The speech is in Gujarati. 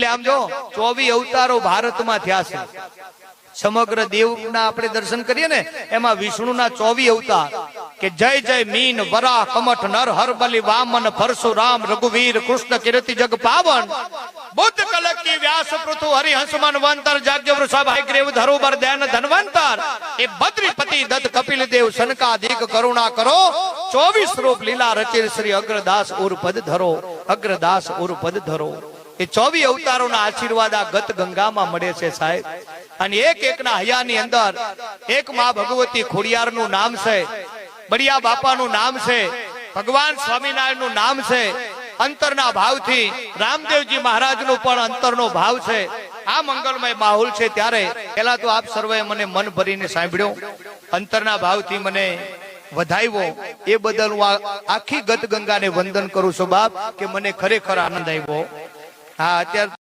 એટલે આમ જો, ચોવીસ અવતારો ભારતમાં થયા છે. સમગ્ર દેવના આપણે દર્શન કરીએ ને, એમાં વિષ્ણુના ચોવી અવતાર કે જય જય મીન વરા કમઠ નર હરબલી વામન પરશુરામ રઘુવીર કૃષ્ણ કીર્તિ જગ પાવન. બુદ્ધ કલકી વ્યાસ પૃથુ હરિહંસ મનવંતર જાગ્ય વૃષભ ગ્રેવ ધરુબર દૈન ધનવંતર. એ બદ્રીપતિ દત્ત કપિલ દેવ સનકાધિક કરુણા કરો. ચોવીસ રૂપ લીલા રચિર શ્રી અગ્રદાસ ઉર્પદ ધરો. અગ્રદાસ ઉર્પદ ધરો. એ ચોવીસ અવતારોના આશીર્વાદ આ ગત ગંગામાં મળે છે સાહેબ. અને એક એકના હયાની અંદર એક માં ભગવતી ખોડિયારનું નામ છે, બળિયા બાપાનું નામ છે, ભગવાન સ્વામિનારાયણનું નામ છે, અંતરના ભાવથી રામદેવજી મહારાજનું પણ અંતરનો ભાવ છે. આ મંગલમય માહોલ છે ત્યારે પેલા તો આપ સર્વે મને મન ભરીને સાંભળ્યો. અંતરના ભાવથી મને વધાવ્યો એ બદલ હું આખી ગત ગંગાને વંદન કરું છું બાપ, કે મને ખરેખર આનંદ આવ્યો. હા અત્યારે